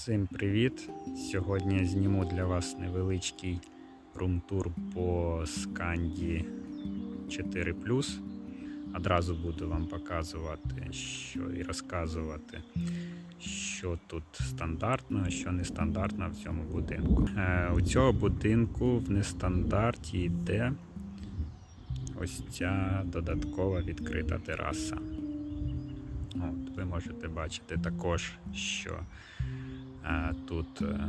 Всім привіт! Сьогодні я зніму для вас невеличкий рум-тур по сканді 4 Одразу буду вам показувати що і розказувати, що тут стандартно, а що нестандартно в цьому будинку. Е, у цього будинку в нестандарті йде ось ця додаткова відкрита тераса. От, ви можете бачити також, що тут е,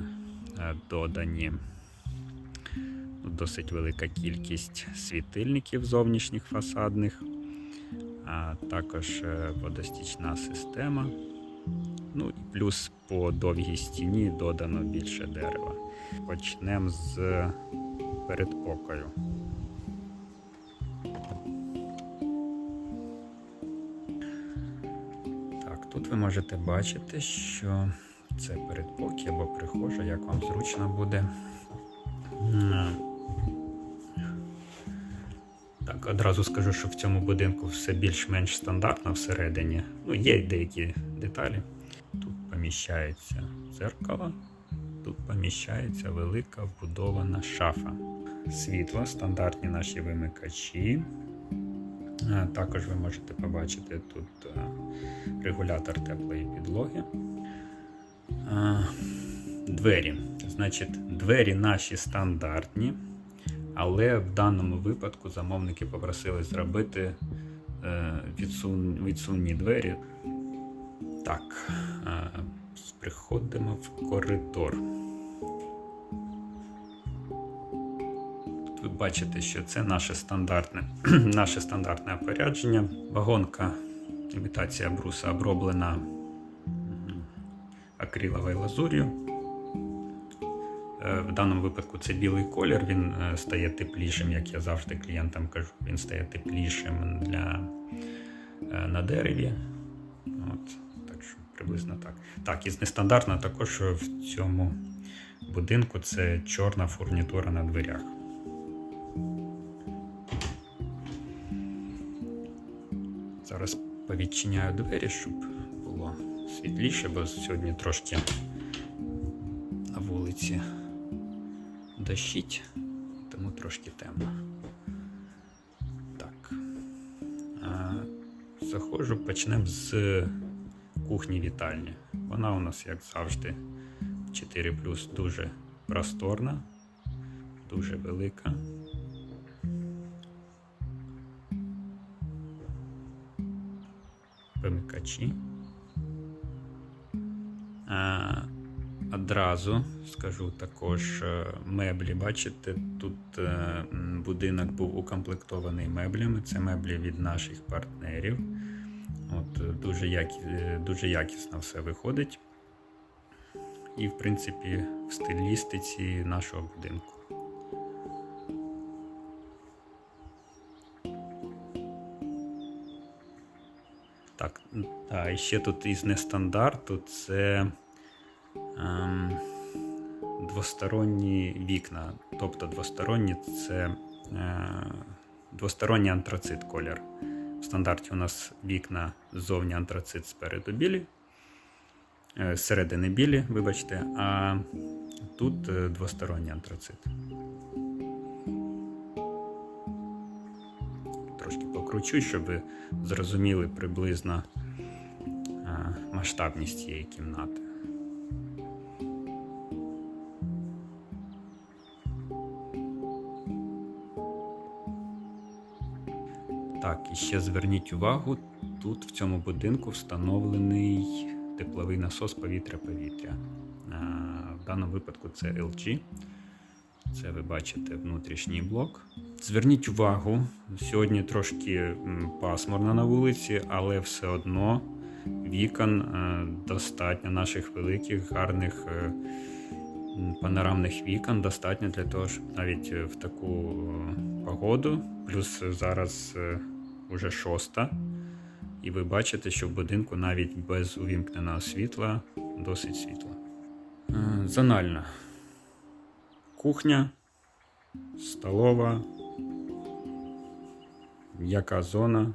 е, додані досить велика кількість світильників зовнішніх фасадних, а також е, водостічна система. Ну і плюс по довгій стіні додано більше дерева. Почнемо з передпокою. Так, тут ви можете бачити, що це передпокій або прихожа, як вам зручно буде. Так, одразу скажу, що в цьому будинку все більш-менш стандартно всередині. Ну, є деякі деталі. Тут поміщається дзеркало, тут поміщається велика вбудована шафа. Світло, стандартні наші вимикачі. Також ви можете побачити тут е, регулятор теплої підлоги. Двері. Значить, двері наші стандартні, але в даному випадку замовники попросили зробити е, відсунні двері. Так, е, приходимо в коридор. Тут ви бачите, що це наше стандартне, наше стандартне опорядження. Вагонка, імітація бруса оброблена акриловою лазур'ю. Е, В даному випадку це білий колір, він е, стає теплішим, як я завжди клієнтам кажу, він стає теплішим для, е, на дереві. От, так що приблизно так. Так, і нестандартно також в цьому будинку це чорна фурнітура на дверях. Зараз повідчиняю двері, щоб світліше, бо сьогодні трошки на вулиці дощить, тому трошки темно. Так. Заходжу, почнемо з кухні вітальні. Вона у нас, як завжди, 4 дуже просторна, дуже велика. Вимикачі. Одразу скажу також е, меблі. Бачите, тут е, будинок був укомплектований меблями. Це меблі від наших партнерів. От, е, дуже, які, дуже якісно все виходить. І, в принципі, в стилістиці нашого будинку. Так, а і ще тут із нестандарту це двосторонні вікна. Тобто двосторонні це е, двосторонній антрацит колір. В стандарті у нас вікна ззовні антрацит спереду білі, е, зсередини білі, вибачте, а тут е, двосторонній антрацит. Трошки покручу, щоб ви зрозуміли приблизно масштабність цієї кімнати. Так, і ще зверніть увагу, тут в цьому будинку встановлений тепловий насос повітря-повітря. В даному випадку це LG. Це ви бачите внутрішній блок. Зверніть увагу, сьогодні трошки пасмурно на вулиці, але все одно вікон е, достатньо наших великих, гарних е, панорамних вікон достатньо для того, щоб навіть е, в таку е, погоду, плюс зараз е, уже шоста, і ви бачите, що в будинку навіть без увімкненого світла досить світло. Зональна кухня, столова, м'яка зона.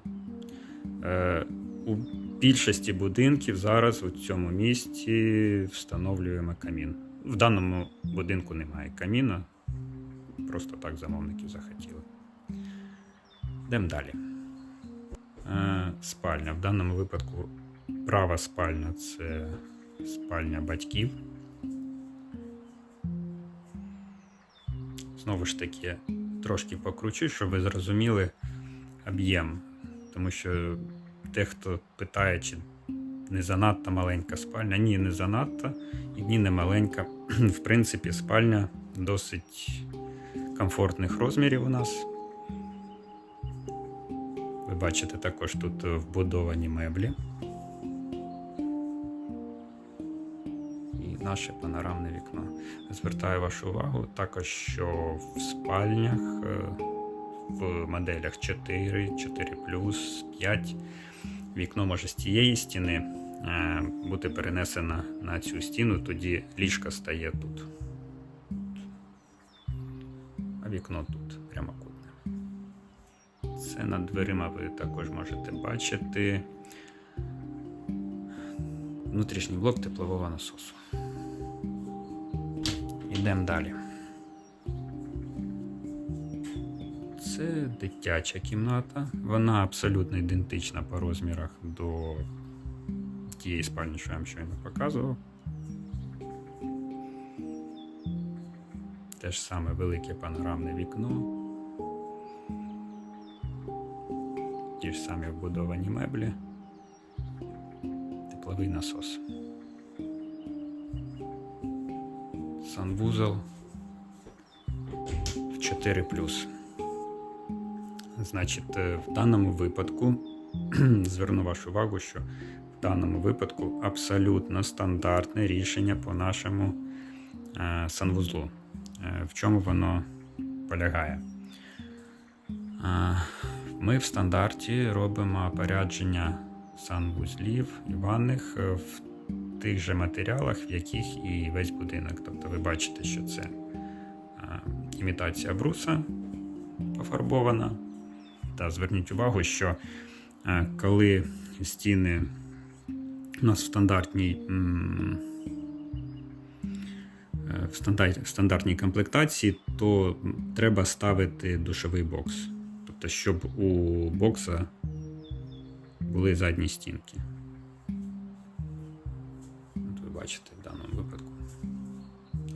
У більшості будинків зараз у цьому місті встановлюємо камін. В даному будинку немає каміна, просто так замовники захотіли. Йдемо далі. Е, Спальня. В даному випадку права спальня це спальня батьків. Знову ж таки, трошки покручу, щоб ви зрозуміли об'єм. Тому що дехто питає, чи не занадто маленька спальня. Ні, не занадто, і ні, не маленька. В принципі, спальня досить комфортних розмірів у нас. Ви бачите також тут вбудовані меблі. І наше панорамне вікно. Звертаю вашу увагу також, що в спальнях е, в моделях 4, 4 5 вікно може з цієї стіни е, бути перенесено на цю стіну, тоді ліжка стає тут. А вікно тут прямокутне. Це над дверима ви також можете бачити внутрішній блок теплового насосу. Йдемо далі. Це дитяча кімната. Вона абсолютно ідентична по розмірах до тієї спальні, що я вам щойно показував. Те ж саме велике панорамне вікно. Ті ж самі вбудовані меблі, тепловий насос. Санвузол в 4 Значить, е, в даному випадку зверну вашу увагу, що в даному випадку абсолютно стандартне рішення по нашому е, санвузлу. Е, в чому воно полягає? Ми в стандарті робимо порядження санвузлів і ванних в тих же матеріалах, в яких і весь будинок. Тобто ви бачите, що це імітація бруса пофарбована. Та зверніть увагу, що е, коли стіни у нас в стандартній е, в стандар- в стандартній комплектації, то треба ставити душовий бокс. Тобто, щоб у бокса були задні стінки. От ви бачите в даному випадку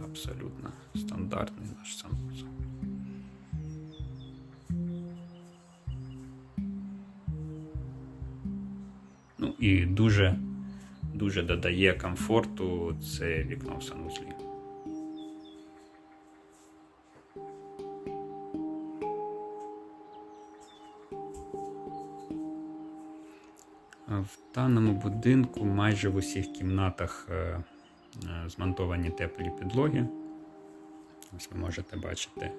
абсолютно стандартний наш санвузол. І дуже, дуже додає комфорту це вікно в санвузлі. А В даному будинку майже в усіх кімнатах е, е, змонтовані теплі підлоги. Ось ви можете бачити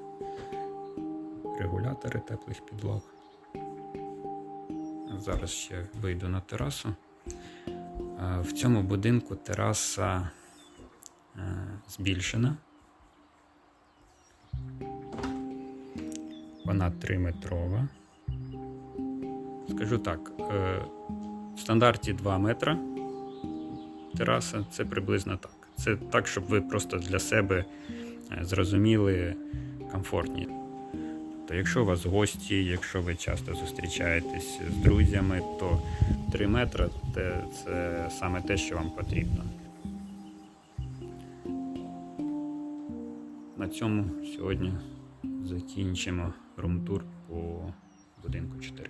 регулятори теплих підлог. Зараз ще вийду на терасу. Е, В цьому будинку тераса е, збільшена. Вона 3-метрова. Скажу так, е, в стандарті 2 метра тераса це приблизно так. Це так, щоб ви просто для себе зрозуміли комфортні. Тобто, якщо у вас гості, якщо ви часто зустрічаєтесь з друзями, то 3 метри це, саме те, що вам потрібно. На цьому сьогодні закінчимо румтур по будинку 4.